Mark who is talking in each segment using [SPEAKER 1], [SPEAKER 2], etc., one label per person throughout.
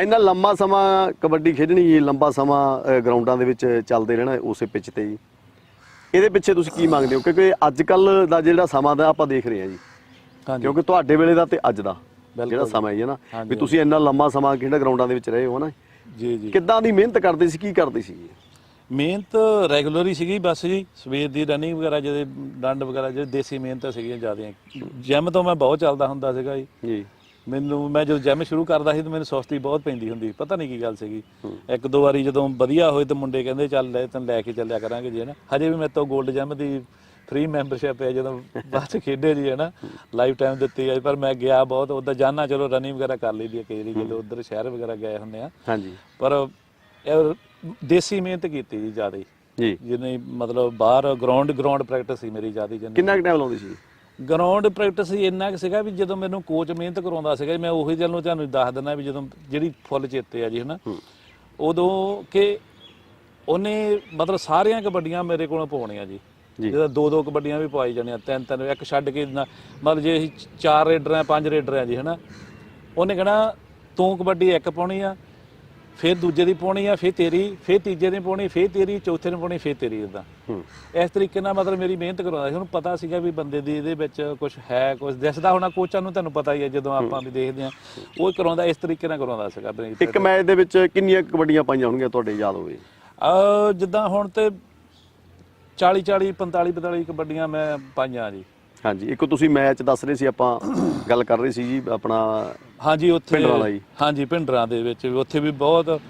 [SPEAKER 1] ਇੰਨਾ ਲੰਮਾ ਸਮਾਂ ਕਬੱਡੀ ਖੇਡਣੀ ਲੰਬਾ ਸਮਾਂ ਗਰਾਊਂਡਾਂ ਦੇ ਵਿੱਚ ਚੱਲਦੇ ਰਹਿਣਾ ਉਸੇ ਪਿੱਚ ਤੇ ਜੀ। ਇਹਦੇ ਪਿੱਛੇ ਤੁਸੀਂ ਕੀ ਮੰਗਦੇ ਹੋ? ਕਿਉਂਕਿ ਅੱਜ ਕੱਲ ਦਾ ਜਿਹੜਾ ਸਮਾਂ ਦਾ ਆਪਾਂ ਦੇਖ ਰਹੇ ਹਾਂ ਜੀ। ਕਿਉਂਕਿ ਤੁਹਾਡੇ ਵੇਲੇ ਦਾ ਤੇ ਅੱਜ ਦਾ ਜਿਹੜਾ। ਸਮਾਂ ਹੈ ਨਾ? ਵੀ ਤੁਸੀਂ ਇੰਨਾ ਲੰਮਾ ਸਮਾਂ ਖੇਡ ਗਰਾਊਂਡਾਂ ਦੇ ਵਿੱਚ ਰਹੇ ਹੋ ਨਾ?
[SPEAKER 2] ਜੀ ਜੀ।
[SPEAKER 1] ਕਿੱਦਾਂ ਦੀ ਮਿਹਨਤ ਕਰਦੇ ਸੀ ਕੀ ਕਰਦੇ ਸੀ?
[SPEAKER 2] ਮਿਹਨਤ ਰੈਗੂਲਰ ਹੀ ਸੀਗੀ ਬਸ ਜੀ। ਸਵੇਰ ਦੀ ਰਨਿੰਗ ਵਗੈਰਾ ਜਿਹਦੇ ਡੰਡ ਵਗੈਰਾ ਜਿਹੜੇ ਦੇਸੀ ਮਿਹਨਤ ਸੀਗੀਆਂ ਜ਼ਿਆਦੀਆਂ। ਜਿਮ ਤੋਂ ਮੈਂ ਬਹੁਤ ਚੱਲਦਾ ਹੁੰਦਾ ਸੀਗਾ ਜੀ।
[SPEAKER 1] ਜੀ।
[SPEAKER 2] ਮੈਨੂੰ ਮੈਂ ਜਦੋਂ ਜਿਮ ਸ਼ੁਰੂ ਕਰਦਾ ਸੀ ਤਾਂ ਮੈਨੂੰ ਸੁਸਤੀ ਬਹੁਤ ਪੈਂਦੀ ਹੁੰਦੀ ਪਤਾ ਨਹੀਂ ਕੀ ਗੱਲ ਸੀਗੀ। ਇੱਕ ਦੋ ਵਾਰੀ ਜਦੋਂ ਵਧੀਆ ਹੋਏ ਤਾਂ ਮੁੰਡੇ ਕਹਿੰਦੇ ਚੱਲ ਲੈ ਤੈਨੂੰ ਲੈ ਕੇ ਚੱਲਿਆ ਕਰਾਂਗੇ ਜੀ ਹਨਾ ਹਜੇ ਵੀ ਮੇਰੇ ਤੋਂ 골ਡ ਜਿਮ ਦੀ ਫ੍ਰੀ ਮੈਂਬਰਸ਼ਿਪ ਹੈ ਜਦੋਂ ਬਾਅਦ ਖੇਡੇ ਜੀ ਹਨਾ ਲਾਈਫ ਟਾਈਮ ਦਿੱਤੀ ਹੈ ਪਰ ਮੈਂ ਗਿਆ ਬਹੁਤ। ਉਧਰ ਜਾਣਾ ਚਲੋ ਰਨਿੰਗ ਵਗੈਰਾ ਕਰ ਲਈਦੀ ਹੈ ਕਈ ਵਾਰੀ ਜਦੋਂ ਉਧਰ ਸ਼ਹਿਰ ਵਗੈਰਾ ਗਏ ਹੁੰਦੇ ਆ।
[SPEAKER 1] ਹਾਂਜੀ।
[SPEAKER 2] ਪਰ ਇਹ ਦੇਸੀ ਮਿਹਨਤ ਕੀਤੀ ਜੀ ਜ਼ਿਆਦਾ।
[SPEAKER 1] ਜੀ।
[SPEAKER 2] ਜਿੰਨੇ ਮਤਲਬ ਬਾਹਰ ਗਰਾਊਂਡ ਗਰਾਊਂਡ ਪ੍ਰੈਕਟਿਸ ਸੀ ਮੇਰੀ ਜ਼ਿਆਦਾ ਜਿੰਨੀ
[SPEAKER 1] ਕਿੰਨਾ ਟਾਈਮ ਲਾਉਂਦੇ ਸੀ?
[SPEAKER 2] ਗਰਾਊਂਡ ਪ੍ਰੈਕਟਿਸ ਇੰਨਾ ਕੁ ਸੀਗਾ ਵੀ ਜਦੋਂ ਮੈਨੂੰ ਕੋਚ ਮਿਹਨਤ ਕਰਾਉਂਦਾ ਸੀਗਾ ਮੈਂ ਉਹੀ ਗੱਲ ਨੂੰ ਤੁਹਾਨੂੰ ਦੱਸ ਦਿੰਦਾ ਵੀ ਜਦੋਂ ਜਿਹੜੀ ਫੁੱਲ ਚੇਤੇ ਆ ਜੀ ਹਨਾ? ਉਦੋਂ ਕਿ ਉਹਨੇ ਮਤਲਬ ਸਾਰੀਆਂ ਕਬੱਡੀਆਂ ਮੇਰੇ ਕੋਲੋਂ ਪਾਉਣੀਆਂ ਜੀ। ਜਿਹਦਾ ਦੋ ਦੋ ਕਬੱਡੀਆਂ ਵੀ ਪਵਾਈ ਜਾਣੀਆਂ ਤਿੰਨ ਤਿੰਨ ਇੱਕ ਛੱਡ ਕੇ ਮਤਲਬ ਜੇ ਅਸੀਂ ਚਾਰ ਰੇਡਰ ਆ ਪੰਜ ਰੇਡਰ ਆ ਜੀ ਹਨਾ? ਉਹਨੇ ਕਹਣਾ ਤੂੰ ਕਬੱਡੀ ਇੱਕ ਪਾਉਣੀ ਆ ਫਿਰ ਦੂਜੇ ਦੀ ਪਾਉਣੀ ਆ ਫਿਰ ਤੇਰੀ ਫਿਰ ਤੀਜੇ ਦੀ ਪਾਉਣੀ ਫਿਰ ਤੇਰੀ ਚੌਥੇ ਨੂੰ ਪਾਉਣੀ ਫਿਰ ਤੇਰੀ ਇਦਾਂ ਇਸ ਤਰੀਕੇ ਨਾਲ ਮਤਲਬ ਮੇਰੀ ਮਿਹਨਤ ਕਰਾਉਂਦਾ ਸੀ। ਉਹਨੂੰ ਪਤਾ ਸੀਗਾ ਵੀ ਬੰਦੇ ਦੀ ਇਹਦੇ ਵਿੱਚ ਕੁਝ ਹੈ ਕੁਝ ਦਿਸਦਾ ਹੋਣਾ ਕੋਚਾਂ ਨੂੰ ਤੁਹਾਨੂੰ ਪਤਾ ਹੀ ਹੈ ਜਦੋਂ ਆਪਾਂ ਵੀ ਦੇਖਦੇ ਆ ਉਹ ਕਰਾਉਂਦਾ ਇਸ ਤਰੀਕੇ ਨਾਲ ਕਰਾਉਂਦਾ ਸੀਗਾ
[SPEAKER 1] ਇੱਕ ਮੈਚ ਦੇ ਵਿੱਚ ਕਿੰਨੀਆਂ ਕਬੱਡੀਆਂ ਪਾਈਆਂ ਹੋਣਗੀਆਂ ਤੁਹਾਡੇ ਯਾਦ ਹੋਵੇ?
[SPEAKER 2] ਅਹ ਜਿੱਦਾਂ ਹੁਣ ਤੇ 40 40 45 45 ਕਬੱਡੀਆਂ ਮੈਂ ਪਾਈਆਂ ਜੀ।
[SPEAKER 1] ਹਾਂਜੀ ਇੱਕ ਤੁਸੀਂ ਮੈਚ ਦੱਸ ਰਹੇ ਸੀ ਆਪਾਂ ਗੱਲ ਕਰ ਰਹੇ ਸੀ ਜੀ ਆਪਣਾ
[SPEAKER 2] ਹਾਂਜੀ ਉੱਥੇ
[SPEAKER 1] ਭਿੰਡਰਾਂ ਵਾਲਾ ਜੀ।
[SPEAKER 2] ਹਾਂਜੀ ਭਿੰਡਰਾਂ ਦੇ ਵਿੱਚ ਵੀ ਉੱਥੇ ਵੀ ਬਹੁਤ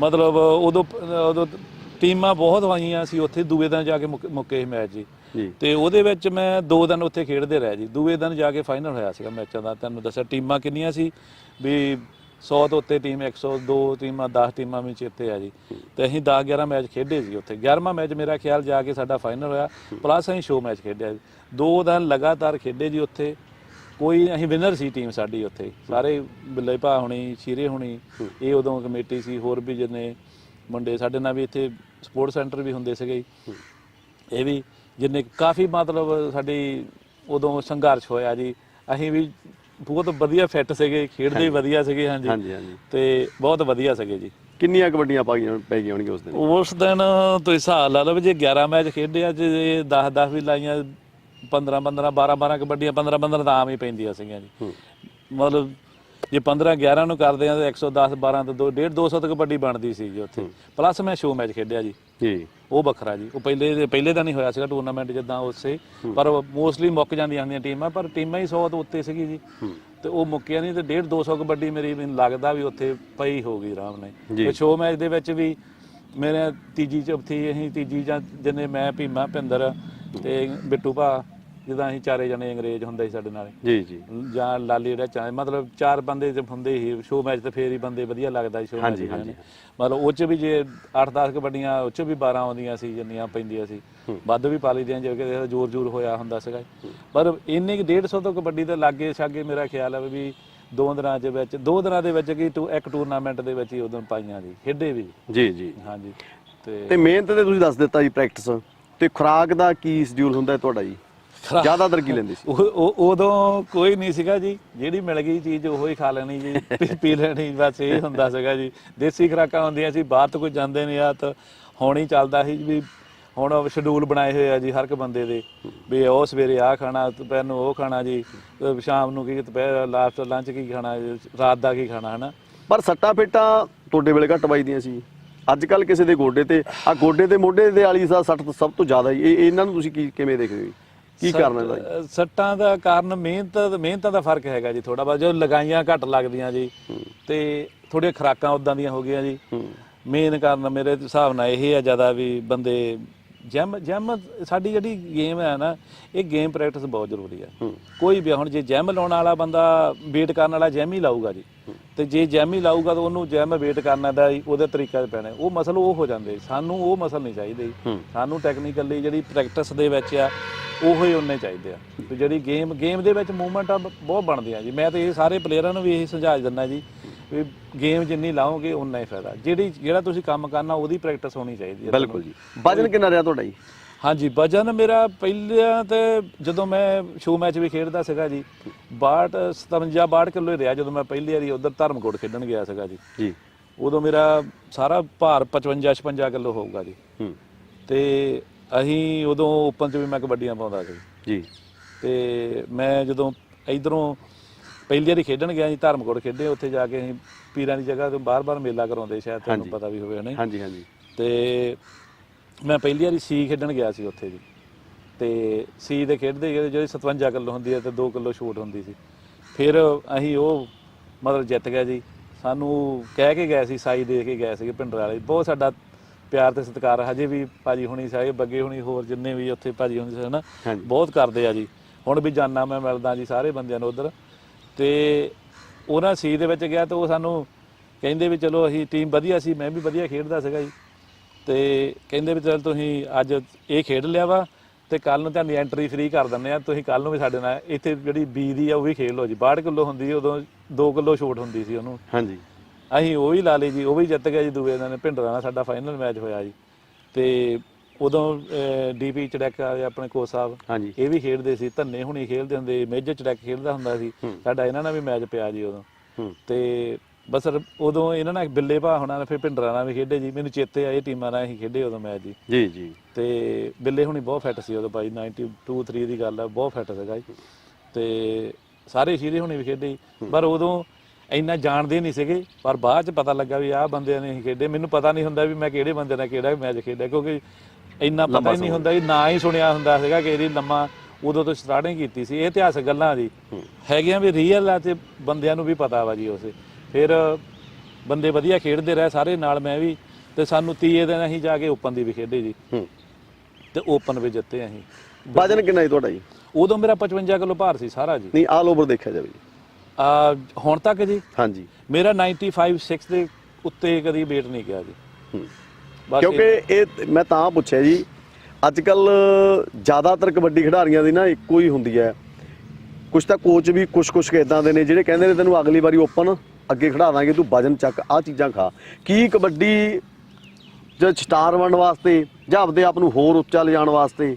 [SPEAKER 2] ਮਤਲਬ ਉਦੋਂ ਉਦੋਂ ਟੀਮਾਂ ਬਹੁਤ ਆਈਆਂ ਸੀ ਉੱਥੇ ਦੂਏ ਦਿਨ ਜਾ ਕੇ ਮੁੱਕ- ਮੁੱਕੇ ਸੀ ਮੈਚ ਜੀ।
[SPEAKER 1] ਜੀ।
[SPEAKER 2] ਤੇ ਉਹਦੇ ਵਿੱਚ ਮੈਂ 2 ਦਿਨ ਉੱਥੇ ਖੇਡਦੇ ਰਹੇ ਜੀ। ਦੂਏ ਦਿਨ ਜਾ ਕੇ ਫਾਈਨਲ ਹੋਇਆ ਸੀਗਾ ਮੈਚਾਂ ਦਾ ਤੁਹਾਨੂੰ ਦੱਸਿਆ ਟੀਮਾਂ ਕਿੰਨੀਆਂ ਸੀ ਵੀ 100 ਤੋਂ ਉੱਤੇ ਟੀਮ 102 ਟੀਮਾਂ 10 ਟੀਮਾਂ ਵਿੱਚ ਇੱਥੇ ਆ ਜੀ। ਤੇ ਅਸੀਂ 10 11 ਮੈਚ ਖੇਡੇ ਸੀ ਉੱਥੇ। 11ਵਾਂ ਮੈਚ ਮੇਰਾ ਖਿਆਲ ਜਾ ਕੇ ਸਾਡਾ ਫਾਈਨਲ ਹੋਇਆ ਪਲੱਸ ਅਸੀਂ ਸ਼ੋ ਮੈਚ ਖੇਡਿਆ ਜੀ। ਦੋ ਦਿਨ ਲਗਾਤਾਰ ਖੇਡੇ ਜੀ ਉੱਥੇ। ਕੋਈ ਅਸੀਂ ਵਿਨਰ ਸੀ ਟੀਮ ਸਾਡੀ ਉੱਥੇ। ਸਾਰੇ ਬਿੱਲੇ ਭਾ ਹੁਣੀ ਸ਼ੀਰੇ ਹੁਣੀ ਇਹ ਉਦੋਂ ਕਮੇਟੀ ਸੀ ਹੋਰ ਵੀ ਜਿੰਨੇ ਮੁੰਡੇ ਸਾਡੇ ਨਾਲ ਵੀ ਇੱਥੇ ਸਪੋਰਟ ਸੈਂਟਰ ਵੀ ਹੁੰਦੇ ਸੀਗੇ। ਇਹ ਵੀ ਜਿੰਨੇ ਕਾਫੀ ਮਤਲਬ ਸਾਡੀ ਉਦੋਂ ਸੰਘਰਸ਼ ਹੋਇਆ ਜੀ। ਅਸੀਂ ਵੀ ਬਹੁਤ ਵਧੀਆ ਫਿੱਟ ਸੀਗੇ ਖੇਡਦੇ ਵੀ ਵਧੀਆ ਸੀਗੇ ਹਾਂਜੀ।
[SPEAKER 1] ਹਾਂਜੀ ਹਾਂਜੀ।
[SPEAKER 2] ਤੇ ਬਹੁਤ ਵਧੀਆ ਸੀਗੇ ਜੀ।
[SPEAKER 1] ਕਿੰਨੀਆਂ ਕਬੱਡੀਆਂ ਪਾਈਆਂ ਪੈ ਗਈਆਂ ਹੋਣਗੀਆਂ ਉਸ ਦਿਨ?
[SPEAKER 2] ਉਸ ਦਿਨ ਤੁਸੀਂ ਹਿਸਾਬ ਲਾ ਲਓ ਜੇ 11 ਮੈਚ ਖੇਡਿਆ ਜੇ 10 10 ਵੀ ਲਾਈਆਂ 15 15 12 12 ਕਬੱਡੀਆਂ 15 15 ਤਾਂ ਆਮ ਹੀ ਪੈਂਦੀਆਂ ਸੀਗੀਆਂ ਜੀ।
[SPEAKER 1] ਹੂੰ।
[SPEAKER 2] ਮਤਲਬ ਜੇ 15 11 ਨੂੰ ਕਰਦੇ ਆ ਤਾਂ 110 12 ਤੋਂ 2 1.5 200 ਤੱਕ ਕਬੱਡੀ ਬਣਦੀ ਸੀ ਜੀ ਉੱਥੇ। ਪਲੱਸ ਮੈਂ ਸ਼ੋ ਮੈਚ ਖੇਡਿਆ ਜੀ।
[SPEAKER 1] ਜੀ।
[SPEAKER 2] ਉਹ ਵੱਖਰਾ ਜੀ। ਉਹ ਪਹਿਲੇ ਪਹਿਲੇ ਦਾ ਨਹੀਂ ਹੋਇਆ ਸੀਗਾ ਟੂਰਨਾਮੈਂਟ ਜਿੱਦਾਂ ਉਸੇ। ਪਰ ਮੋਸਟਲੀ ਮੁੱਕ ਜਾਂਦੀਆਂ ਹੁੰਦੀਆਂ ਟੀਮਾਂ ਪਰ ਟੀਮਾਂ ਹੀ 100 ਤੋਂ ਉੱਤੇ ਸੀਗੀ ਜੀ।
[SPEAKER 1] ਹੂੰ।
[SPEAKER 2] ਤੇ ਉਹ ਮੁੱਕਿਆ ਨਹੀਂ ਤੇ 1.5 200 ਕਬੱਡੀ ਮੇਰੀ ਮੈਨੂੰ ਲੱਗਦਾ ਵੀ ਉੱਥੇ ਪਈ ਹੋਊਗੀ ਆਰਾਮ ਨਾਲ।
[SPEAKER 1] ਜੀ।
[SPEAKER 2] ਤੇ ਸ਼ੋ ਮੈਚ ਦੇ ਵਿੱਚ ਵੀ ਮੇਰੇ ਤੀਜੀ ਚੌਥੀ ਅਸੀਂ ਤੀਜੀ ਜਾਂ ਜਿੰਨੇ ਮੈਂ ਭੀਮਾ ਭਿੰਦਰ ਤੇ ਬਿੱਟੂ ਭਾ ਜਿੱਦਾਂ ਅਸੀਂ ਚਾਰੇ ਜਣੇ ਅੰਗਰੇਜ਼ ਹੁੰਦੇ ਸੀ ਸਾਡੇ ਨਾਲ।
[SPEAKER 1] ਜੀ ਜੀ।
[SPEAKER 2] ਜਾਂ ਲਾਲੀ ਜਿਹੜਾ ਚਾਹੇ ਮਤਲਬ ਚਾਰ ਬੰਦੇ ਤੇ ਹੁੰਦੇ ਸੀ ਸ਼ੋ ਮੈਚ ਤੇ ਫੇਰ ਹੀ ਬੰਦੇ ਵਧੀਆ ਲੱਗਦਾ ਸੀ ਸ਼ੋ ਮੈਚ
[SPEAKER 1] ਹਾਂਜੀ, ਹਾਂਜੀ।
[SPEAKER 2] ਮਤਲਬ ਉਹ ਚ ਵੀ ਜੇ 8-10 ਕਬੱਡੀਆਂ ਉਹ ਚ ਵੀ 12 ਆਉਂਦੀਆਂ ਸੀ ਜਿੰਨੀਆਂ ਪੈਂਦੀਆਂ ਸੀ। ਵੱਧ ਵੀ ਪਾ ਲਈਦੀਆਂ ਜੇ ਕਿ ਜ਼ੋਰ ਜ਼ੋਰ ਹੋਇਆ ਹੁੰਦਾ ਸੀਗਾ। ਪਰ ਇੰਨੇ ਕਿ 150 ਤੋਂ ਕਬੱਡੀ ਦੇ ਲਾਗੇ ਛਾਗੇ ਮੇਰਾ ਖਿਆਲ ਹੈ ਵੀ ਦੋ ਦਿਨਾਂ ਦੇ ਵਿੱਚ ਦੋ ਦਿਨਾਂ ਦੇ ਵਿੱਚ ਕੀ ਟੂ- ਇੱਕ ਟੂਰਨਾਮੈਂਟ ਦੇ ਵਿੱਚ ਹੀ ਉਦੋਂ ਪਾਈਆਂ ਜੀ ਖੇਡੇ ਵੀ।
[SPEAKER 1] ਜੀ ਜੀ।
[SPEAKER 2] ਹਾਂਜੀ ਤੇ
[SPEAKER 1] ਤੇ ਮਿਹਨਤ ਤੇ ਤੁਸੀਂ ਦੱਸ ਦਿੱਤਾ ਜੀ ਪ੍ਰੈਕਟਿਸ ਤੇ ਖੁਰਾਕ ਦਾ ਕੀ ਸ਼ਡਿਊਲ ਹੁੰਦਾ ਹੈ ਤੁਹਾਡਾ ਜੀ? ਜ਼ਿਆਦਾਤਰ ਕੀ ਲੈਂਦੇ ਸੀ।
[SPEAKER 2] ਉਹ ਉਦੋਂ ਕੋਈ ਨਹੀਂ ਸੀਗਾ ਜੀ। ਜਿਹੜੀ ਮਿਲ ਗਈ ਚੀਜ਼ ਉਹੀ ਖਾ ਲੈਣੀ ਜੀ। ਪੀ- ਪੀ ਲੈਣੀ ਬਸ ਇਹ ਹੁੰਦਾ ਸੀਗਾ ਜੀ। ਦੇਸੀ ਖੁਰਾਕਾਂ ਹੁੰਦੀਆਂ ਸੀ। ਬਾਹਰ ਤੋਂ ਕੋਈ ਜਾਂਦੇ ਨਹੀਂ ਆ ਤਾਂ ਹੁਣ ਹੀ ਚੱਲਦਾ ਸੀ ਵੀ ਹੁਣ ਸ਼ਡਿਊਲ ਬਣਾਏ ਹੋਏ ਆ ਜੀ ਹਰ ਇੱਕ ਬੰਦੇ ਦੇ। ਵੀ ਉਹ ਸਵੇਰੇ ਆ ਖਾਣਾ ਦੁਪਹਿਰ ਨੂੰ ਉਹ ਖਾਣਾ ਜੀ। ਸ਼ਾਮ ਨੂੰ ਕੀ ਦੁਪਹਿਰ ਲਾਸਟ ਲੰਚ ਕੀ ਖਾਣਾ ਰਾਤ ਦਾ ਕੀ ਖਾਣਾ ਹਨਾ?
[SPEAKER 1] ਪਰ ਸੱਟਾਂ ਫੇਟਾਂ ਤੁਹਾਡੇ ਵੇਲੇ ਘੱਟ ਵੱਜਦੀਆਂ ਸੀ। ਅੱਜ ਕੱਲ ਕਿਸੇ ਦੇ ਗੋਡੇ ਤੇ ਆ ਗੋਡੇ ਤੇ ਮੋਢੇ ਦੇ ਵਾਲੀ ਸਾ ਸੱਟ ਸਭ ਤੋਂ ਜ਼ਿਆਦਾ ਹੀ ਇਹ ਇਹਨਾਂ ਨੂੰ ਤੁਸੀਂ ਕੀ ਕਿਵੇਂ ਦੇਖਦੇ ਹੋ? ਕੀ ਕਾਰਨ ਹੈ ਇਹਦਾ ਜੀ?
[SPEAKER 2] ਸੱਟ- ਸੱਟਾਂ ਦਾ ਕਾਰਨ ਮਿਹਨਤ ਮਿਹਨਤਾਂ ਦਾ ਫ਼ਰਕ ਹੈਗਾ ਜੀ ਥੋੜਾ ਬਹੁਤ। ਜੋ ਲਗਾਈਆਂ ਘੱਟ ਲੱਗਦੀਆਂ ਜੀ ਤੇ ਥੋੜੀਆਂ ਖਰਾਕਾਂ ਉਦਾਂ ਦੀਆਂ ਹੋ ਗਈਆਂ ਜੀ।
[SPEAKER 1] ਹੂੰ।
[SPEAKER 2] ਮੇਨ ਕਾਰਨ ਮੇਰੇ ਹਿਸਾਬ ਨਾਲ ਇਹ ਹੈ ਜ਼ਿਆਦਾ ਵੀ ਬੰਦੇ ਜਿਮ ਜਿਮ ਸਾਡੀ ਜਿਹੜੀ ਗੇਮ ਹੈ ਨਾ ਇਹ ਗੇਮ ਪ੍ਰੈਕਟਿਸ ਬਹੁਤ ਜ਼ਰੂਰੀ ਹੈ।
[SPEAKER 1] ਹੂੰ।
[SPEAKER 2] ਕੋਈ ਵੀ ਹੁਣ ਜੇ ਜਿਮ ਲਾਉਣ ਵਾਲਾ ਬੰਦਾ ਵੇਟ ਕਰਨ ਵਾਲਾ ਜਿਮ ਹੀ ਲਾਊਗਾ ਜੀ। ਤੇ ਜੇ ਜਿਮ ਹੀ ਲਾਊਗਾ ਤਾਂ ਉਹਨੂੰ ਜਿਮ ਵੇਟ ਕਰਨਾ ਦਾ ਉਹਦੇ ਤਰੀਕਾ ਤੇ ਪੈਣਾ। ਉਹ ਮਸਲ ਉਹ ਹੋ ਜਾਂਦੇ। ਸਾਨੂੰ ਉਹ ਮਸਲ ਨਹੀਂ ਚਾਹੀਦੇ। ਸਾਨੂੰ ਟੈਕਨੀਕਲੀ ਜਿਹੜੀ ਪ੍ਰੈਕਟਿਸ ਦੇ ਵਿੱਚ ਆ ਉਹੋ ਹੀ ਉਹਨੇ ਚਾਹੀਦੇ ਆ। ਤੇ ਜਿਹੜੀ ਗੇਮ ਗੇਮ ਦੇ ਵਿੱਚ ਮੂਵਮੈਂਟ ਆ ਬਹੁਤ ਬਣਦੀਆਂ ਜੀ। ਮੈਂ ਤੇ ਇਹ ਸਾਰੇ ਪਲੇਅਰਾਂ ਨੂੰ ਵੀ ਇਹੀ ਸੁਝਾਅ ਦਿੰਦਾ ਜੀ ਵੀ ਗੇਮ ਜਿੰਨੀ ਲਾਓਗੇ ਉਨਾ ਹੀ ਫਾਇਦਾ। ਜਿਹੜੀ ਜਿਹੜਾ ਤੁਸੀਂ ਕੰਮ ਕਰਨਾ ਉਹਦੀ ਪ੍ਰੈਕਟਿਸ ਹੋਣੀ ਚਾਹੀਦੀ ਹੈ
[SPEAKER 1] ਬਿਲਕੁਲ ਜੀ। ਵਜਨ ਕਿੰਨਾ ਰਿਹਾ ਤੁਹਾਡਾ ਜੀ?
[SPEAKER 2] ਹਾਂਜੀ ਵਜਨ ਮੇਰਾ ਪਹਿਲਾਂ ਤੇ ਜਦੋਂ ਮੈਂ ਸ਼ੋ ਮੈਚ ਵੀ ਖੇਡਦਾ ਸੀਗਾ ਜੀ 62 57 62 ਕਿਲੋ ਹੀ ਰਿਹਾ ਜਦੋਂ ਮੈਂ ਪਹਿਲੀ ਵਾਰੀ ਉਧਰ ਧਰਮਕੋਟ ਖੇਡਣ ਗਿਆ ਸੀਗਾ ਜੀ।
[SPEAKER 1] ਜੀ।
[SPEAKER 2] ਉਦੋਂ ਮੇਰਾ ਸਾਰਾ ਭਾਰ 55 56 ਕਿਲੋ ਹੋਊਗਾ ਜੀ।
[SPEAKER 1] ਹੂੰ।
[SPEAKER 2] ਤੇ ਅਸੀਂ ਉਦੋਂ ਓਪਨ 'ਚ ਵੀ ਮੈਂ ਕਬੱਡੀਆਂ ਪਾਉਂਦਾ ਸੀ।
[SPEAKER 1] ਜੀ।
[SPEAKER 2] ਤੇ ਮੈਂ ਜਦੋਂ ਇਧਰੋਂ ਪਹਿਲੀ ਵਾਰੀ ਖੇਡਣ ਗਿਆ ਜੀ ਧਰਮਕੋਟ ਖੇਡੇ ਉੱਥੇ ਜਾ ਕੇ ਅਸੀਂ ਪੀਰਾਂ ਦੀ ਜਗ੍ਹਾ ਤੋਂ ਬਾਰ-ਬਾਰ ਮੇਲਾ ਕਰਾਉਂਦੇ ਸ਼ਾਇਦ ਤੁਹਾਨੂੰ। ਪਤਾ ਵੀ ਹੋਵੇ ਨਹੀਂ
[SPEAKER 1] ਹਾਂਜੀ ਹਾਂਜੀ।
[SPEAKER 2] ਤੇ ਮੈਂ ਪਹਿਲੀ ਵਾਰੀ ਸੀ ਖੇਡਣ ਗਿਆ ਸੀ ਉੱਥੇ ਜੀ। ਤੇ ਸੀ ਦੇ ਖੇਡਦੇ ਜਿਹੜੇ ਜਿਹੜੀ 57 ਕਿਲੋ ਹੁੰਦੀ ਹੈ ਤੇ 2 ਕਿਲੋ ਛੂਟ ਹੁੰਦੀ ਸੀ। ਫਿਰ ਅਸੀਂ ਉਹ ਮਤਲਬ ਜਿੱਤ ਗਏ ਜੀ। ਸਾਨੂੰ ਕਹਿ ਕੇ ਗਏ ਸੀ ਸਾਈ ਦੇ ਕੇ ਗਏ ਸੀਗੇ ਪਿੰਡਰ ਵਾਲੇ। ਬਹੁਤ ਸਾਡਾ ਪਿਆਰ ਤੇ ਸਤਿਕਾਰ ਹਜੇ ਵੀ ਭਾਜੀ ਹੁਣੀ ਸਾਰੇ ਬੱਗੇ ਹੁਣੀ ਹੋਰ ਜਿੰਨੇ ਵੀ ਉੱਥੇ ਭਾਜੀ ਹੁੰਦੇ ਸੀ ਨਾ
[SPEAKER 1] ਹਾਂਜੀ।
[SPEAKER 2] ਬਹੁਤ ਕਰਦੇ ਆ ਜੀ। ਹੁਣ ਵੀ ਜਾਨਾ ਮੈਂ ਮਿਲਦਾ ਜੀ ਸਾਰੇ ਬੰਦਿਆਂ ਨੂੰ ਉਧਰ। ਤੇ ਉਹਨਾਂ ਸੀ ਦੇ ਵਿੱਚ ਗਿਆ ਤੇ ਉਹ ਸਾਨੂੰ ਕਹਿੰਦੇ ਵੀ ਚਲੋ ਅਸੀਂ ਟੀਮ ਵਧੀਆ ਸੀ ਮੈਂ ਵੀ ਵਧੀਆ ਖੇਡਦਾ ਸੀਗਾ ਜੀ। ਤੇ ਕਹਿੰਦੇ ਵੀ ਚਲ ਤੁਸੀਂ ਅੱਜ ਇਹ ਖੇਡ ਲਿਆ ਵਾ ਤੇ ਕੱਲ ਨੂੰ ਤੁਹਾਡੀ ਐਂਟਰੀ ਫ੍ਰੀ ਕਰ ਦਿੰਦੇ ਆ ਤੁਸੀਂ ਕੱਲ ਨੂੰ ਵੀ ਸਾਡੇ ਨਾਲ ਇੱਥੇ ਜਿਹੜੀ ਬੀ ਦੀ ਆ ਉਹ ਵੀ ਖੇਡ ਲਓ ਜੀ। 62 ਕਿਲੋ ਹੁੰਦੀ ਸੀ, ਉਦੋਂ 2 ਕਿਲੋ ਛੋਟ ਹੁੰਦੀ ਸੀ ਉਹਨੂੰ।
[SPEAKER 1] ਹਾਂਜੀ।
[SPEAKER 2] ਅਸੀਂ ਉਹ ਵੀ ਲਾ ਲਈ ਜੀ ਉਹ ਵੀ ਜਿੱਤ ਗਿਆ ਜੀ ਦੂਏ ਦਿਨ। ਭਿੰਡਰਾਂ ਨਾਲ ਸਾਡਾ ਫਾਈਨਲ ਮੈਚ ਹੋਇਆ ਜੀ। ਤੇ ਉਦੋਂ ਡੀਪੀ ਚੜੈਕ ਆਪਣੇ ਕੋਚ ਸਾਹਿਬ
[SPEAKER 1] ਹਾਂਜੀ।
[SPEAKER 2] ਇਹ ਵੀ ਖੇਡਦੇ ਸੀ। ਧੰਨੇ ਹੁਣੀ ਖੇਡਦੇ ਹੁੰਦੇ ਮੇਜਰ ਚੜੈਕ ਖੇਡਦਾ ਹੁੰਦਾ ਸੀ। ਸਾਡਾ ਇਹਨਾਂ ਨਾਲ ਵੀ ਮੈਚ ਪਿਆ ਜੀ ਉਦੋਂ। ਤੇ ਬਸ ਰ- ਉਦੋਂ ਇਹਨਾਂ ਨਾਲ ਬਿੱਲੇ ਭਾ ਹੋਣਾ ਫਿਰ ਭਿੰਡਰਾਂ ਨਾਲ ਵੀ ਖੇਡੇ ਜੀ। ਮੈਨੂੰ ਚੇਤੇ ਆ ਇਹ ਟੀਮਾਂ ਨਾਲ ਅਸੀਂ ਖੇਡੇ ਉਦੋਂ ਮੈਚ ਜੀ।
[SPEAKER 1] ਜੀ ਜੀ।
[SPEAKER 2] ਤੇ ਬਿੱਲੇ ਹੁਣੀ ਬਹੁਤ ਫਿੱਟ ਸੀ ਉਦੋਂ ਭਾਈ 92 3 ਦੀ ਗੱਲ ਆ ਬਹੁਤ ਫਿੱਟ ਸੀਗਾ ਜੀ। ਤੇ ਸਾਰੇ ਸ਼ੀਰੇ ਹੁਣੀ ਵੀ ਖੇਡੇ ਜੀ। ਪਰ ਉਦੋਂ ਇੰਨਾ ਜਾਣਦੇ ਨਹੀਂ ਸੀਗੇ। ਪਰ ਬਾਅਦ ਚ ਪਤਾ ਲੱਗਾ ਵੀ ਆਹ ਬੰਦਿਆਂ ਨੇ ਅਸੀਂ ਖੇਡੇ। ਮੈਨੂੰ ਪਤਾ ਨਹੀਂ ਹੁੰਦਾ ਵੀ ਮੈਂ ਕਿਹੜੇ ਬੰਦੇ ਨਾਲ ਕਿਹੜਾ ਮੈਚ ਖੇਡਿਆ ਕਿਉਂਕਿ ਇੰਨਾ ਪਤਾ ਹੀ ਨਹੀਂ ਹੁੰਦਾ ਵੀ ਨਾ ਹੀ ਸੁਣਿਆ ਹੁੰਦਾ ਸੀਗਾ ਕਿ ਇਹਦੀ ਲੰਮਾ ਉਦੋਂ ਤੋਂ ਸਟਾਰਟਿੰਗ ਕੀਤੀ ਸੀ। ਇਹ ਇਤਿਹਾਸਕ ਗੱਲਾਂ ਜੀ। ਹੈਗੀਆਂ ਵੀ ਰੀਅਲ ਆ ਤੇ ਬੰਦਿਆਂ ਨੂੰ ਵੀ ਪਤਾ ਵਾ ਜੀ ਉਸੇ। ਫਿਰ ਬੰਦੇ ਵਧੀਆ ਖੇਡਦੇ ਰਹੇ ਸਾਰੇ ਨਾਲ ਮੈਂ ਵੀ ਤੇ ਸਾਨੂੰ ਤੀਏ ਦਿਨ ਅਸੀਂ ਜਾ ਕੇ ਓਪਨ ਦੀ ਵੀ ਖੇਡੇ ਜੀ।
[SPEAKER 1] ਹੂੰ।
[SPEAKER 2] ਤੇ ਓਪਨ ਵੀ ਜਿੱਤੇ ਅਸੀਂ।
[SPEAKER 1] ਵਜਨ ਕਿੰਨਾ ਜੀ ਤੁਹਾਡਾ ਜੀ?
[SPEAKER 2] ਉਦੋਂ ਮੇਰਾ 55 ਕਿਲੋ ਭਾਰ ਸੀ ਸਾਰਾ ਜੀ।
[SPEAKER 1] ਨਹੀਂ ਆਲ ਓਵਰ ਦੇਖਿਆ ਜਾਵੇ ਜੀ।
[SPEAKER 2] ਆ ਹੁਣ ਤੱਕ ਜੀ।
[SPEAKER 1] ਹਾਂਜੀ।
[SPEAKER 2] ਮੇਰਾ 95 6 ਦੇ ਉੱਤੇ ਕਦੀ weight ਨਹੀਂ ਗਿਆ ਜੀ।
[SPEAKER 1] ਹੂੰ।
[SPEAKER 2] ਬਸ
[SPEAKER 1] ਕਿਉਂਕਿ ਇਹ ਮੈਂ ਤਾਂ ਪੁੱਛਿਆ ਜੀ ਅੱਜ ਕੱਲ ਜ਼ਿਆਦਾਤਰ ਕਬੱਡੀ ਖਿਡਾਰੀਆਂ ਦੀ ਨਾ ਇੱਕੋ ਹੀ ਹੁੰਦੀ ਹੈ। ਕੁਝ ਤਾਂ ਕੋਚ ਵੀ ਕੁਝ ਕੁਝ ਇਦਾਂ ਦੇ ਨੇ ਜਿਹੜੇ ਕਹਿੰਦੇ ਨੇ ਤੈਨੂੰ ਅਗਲੀ ਵਾਰੀ ਓਪਨ ਅੱਗੇ ਖੜਾ ਦਾਂਗੇ ਤੂੰ ਵਜਨ ਚੱਕ ਆ ਚੀਜ਼ਾਂ ਖਾ। ਕੀ ਕਬੱਡੀ ਜੇ ਸਟਾਰ ਬਣਨ ਵਾਸਤੇ ਜਾਂ ਆਪਦੇ ਆਪ ਨੂੰ ਹੋਰ ਉੱਚਾ ਲਿਜਾਣ ਵਾਸਤੇ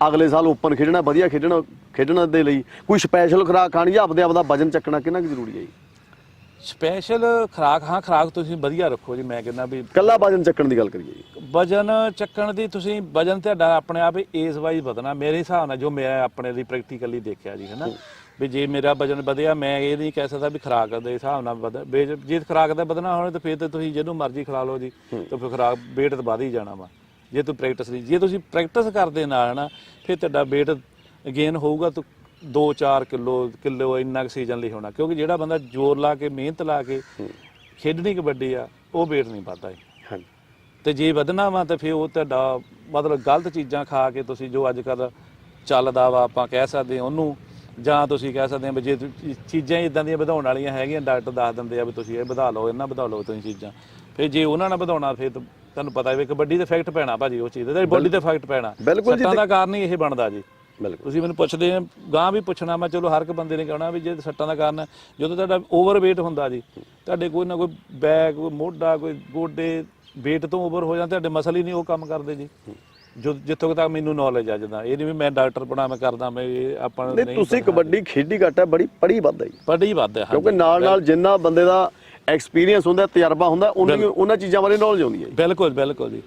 [SPEAKER 1] ਅਗਲੇ ਸਾਲ ਓਪਨ ਖੇਡਣਾ ਵਧੀਆ ਖੇਡਣਾ ਖੇਡਣ ਦੇ ਲਈ ਕੋਈ ਸਪੈਸ਼ਲ ਖੁਰਾਕ ਖਾਣੀ ਜਾਂ ਆਪਦੇ ਆਪ ਦਾ ਵਜਨ ਚੱਕਣਾ ਕਿੰਨਾ ਕੁ ਜ਼ਰੂਰੀ ਹੈ ਜੀ?
[SPEAKER 2] ਸਪੈਸ਼ਲ ਖਰਾਕ ਹਾਂ ਖਰਾਕ ਤੁਸੀਂ ਵਧੀਆ ਰੱਖੋ ਜੀ ਮੈਂ ਕਹਿੰਦਾ ਵੀ
[SPEAKER 1] ਕੱਲਾ ਵਜਨ ਚੱਕਣ ਦੀ ਗੱਲ ਕਰੀਏ ਜੀ।
[SPEAKER 2] ਵਜਨ ਚੱਕਣ ਦੀ ਤੁਸੀਂ ਵਜਨ ਤੁਹਾਡਾ ਆਪਣੇ ਆਪ ਏਜ ਵਾਈਜ਼ ਵਧਣਾ ਮੇਰੇ ਹਿਸਾਬ ਨਾਲ ਜੋ ਮੈਂ ਆਪਣੇ ਲਈ ਪ੍ਰੈਕਟੀਕਲੀ ਦੇਖਿਆ ਜੀ ਹੈਨਾ ਵੀ ਜੇ ਮੇਰਾ ਵਜਨ ਵਧਿਆ ਮੈਂ ਇਹ ਨਹੀਂ ਕਹਿ ਸਕਦਾ ਵੀ ਖਰਾਕ ਦੇ ਹਿਸਾਬ ਨਾਲ ਵਧ। ਵੀ ਜੇ- ਖਰਾਕ ਦਾ ਵਧਣਾ ਹੋਵੇ ਤਾਂ ਫਿਰ ਤੇ ਤੁਸੀਂ ਜਿਹਨੂੰ ਮਰਜ਼ੀ ਖਿਲਾ ਲਓ ਜੀ ਤਾਂ ਫਿਰ ਖਰਾਕ weight ਤਾਂ ਵਧ ਹੀ ਜਾਣਾ ਵਾ। ਜੇ ਤੂੰ ਪ੍ਰੈਕਟਿਸ ਨਹੀਂ ਜੇ ਤੁਸੀਂ ਪ੍ਰੈਕਟਿਸ ਕਰਦੇ ਨਾਲ ਨਾ ਫਿਰ ਤੁਹਾਡਾ weight ਗੇਨ ਹੋਊਗਾ ਤਾਂ 2-4 ਕਿਲੋ ਕਿਲੋ ਇੰਨਾ ਕੁ ਸੀਜ਼ਨ ਲਈ ਹੋਣਾ। ਕਿਉਂਕਿ ਜਿਹੜਾ ਬੰਦਾ ਜ਼ੋਰ ਲਾ ਕੇ ਮਿਹਨਤ ਲਾ ਕੇ ਖੇਡਣੀ ਕਬੱਡੀ ਆ ਉਹ weight ਨਹੀਂ ਵੱਧਦਾ
[SPEAKER 1] ਹਾਂਜੀ।
[SPEAKER 2] ਤੇ ਜੇ ਵਧਣਾ ਵਾ ਤਾਂ ਫਿਰ ਉਹ ਤੁਹਾਡਾ ਮਤਲਬ ਗਲਤ ਚੀਜ਼ਾਂ ਖਾ ਕੇ ਤੁਸੀਂ ਜੋ ਅੱਜ ਕੱਲ ਚੱਲਦਾ ਵਾ ਆਪਾਂ ਕਹਿ ਸਕਦੇ ਹਾਂ ਉਹਨੂੰ ਜਾਂ ਤੁਸੀਂ ਕਹਿ ਸਕਦੇ ਆ ਵੀ ਜੇ ਤੁਸੀਂ ਚੀਜ਼ਾਂ ਇਦਾਂ ਦੀਆਂ ਵਧਾਉਣ ਵਾਲੀਆਂ ਹੈਗੀਆਂ ਡਾਕਟਰ ਦੱਸ ਦਿੰਦੇ ਆ ਵੀ ਤੁਸੀਂ ਇਹ ਵਧਾ ਲਓ ਇਹਨਾਂ ਵਧਾ ਲਓ ਤੁਸੀਂ ਚੀਜ਼ਾਂ। ਫਿਰ ਜੇ ਉਹਨਾਂ ਨਾਲ ਵਧਾਉਣਾ ਫਿਰ ਤਾਂ ਤੁਹਾਨੂੰ ਪਤਾ ਹੈ ਵੀ ਕਬੱਡੀ ਤੇ ਇਫੈਕਟ ਪੈਣਾ ਭਾਜੀ ਉਹ ਚੀਜ਼ ਦਾ ਬੋਡੀ ਤੇ ਇਫੈਕਟ ਪੈਣਾ।
[SPEAKER 1] ਬਿਲਕੁਲ ਜੀ,
[SPEAKER 2] ਸੱਟਾਂ ਦਾ ਕਾਰਨ ਹੀ ਇਹ ਬਣਦਾ ਜੀ।
[SPEAKER 1] ਬਿਲਕੁਲ।
[SPEAKER 2] ਤੁਸੀਂ ਮੈਨੂੰ ਪੁੱਛਦੇ ਆ ਗਾਂ ਵੀ ਪੁੱਛਣਾ ਮੈਂ ਚਲੋ ਹਰ ਇੱਕ ਬੰਦੇ ਨੇ ਕਹਿਣਾ ਵੀ ਜੇ ਸੱਟਾਂ ਦਾ ਕਾਰਨ ਹੈ, ਜਦੋਂ ਤੁਹਾਡਾ ਓਵਰ weight ਹੁੰਦਾ ਜੀ ਤੁਹਾਡੇ ਕੋਈ ਨਾ ਕੋਈ ਬੈਕ ਕੋਈ ਮੋਢਾ ਕੋਈ ਗੋਡੇ weight ਤੋਂ ਓਵਰ ਹੋ ਜਾਂਦਾ ਤੁਹਾਡੇ ਮਸਲ ਹੀ ਨਹੀਂ ਉਹ ਕੰਮ ਕਰਦੇ ਜੀ। ਜੋ ਜਿੱਥੋਂ ਤੱਕ ਮੈਨੂੰ ਨੌਲੇਜ ਆ ਜਦਾਂ ਇਹ ਨਹੀਂ ਵੀ ਮੈਂ ਡਾਕਟਰ ਬਣਾ ਮੈਂ ਕਰਦਾ ਮੈਂ ਇਹ ਆਪਾਂ
[SPEAKER 1] ਨਹੀਂ ਤੁਸੀਂ ਕਬੱਡੀ ਖੇਡੀ ਘੱਟ ਹੈ ਬੜੀ ਪੜੀ ਵੱਧ ਹੈ ਜੀ।
[SPEAKER 2] ਪੜ੍ਹੀ ਵੱਧ ਹੈ
[SPEAKER 1] ਕਿਉਂਕਿ ਨਾਲ ਨਾਲ ਜਿੰਨਾ ਬੰਦੇ ਦਾ ਐਕਸਪੀਰੀਅੰਸ ਹੁੰਦਾ ਤਜਰਬਾ ਹੁੰਦਾ ਉਹਨਾਂ ਉਹਨਾਂ ਚੀਜ਼ਾਂ ਬਾਰੇ ਨੌਲੇਜ ਆਉਂਦੀ ਹੈ
[SPEAKER 2] ਬਿਲਕੁਲ ਬਿਲਕੁਲ ਜੀ।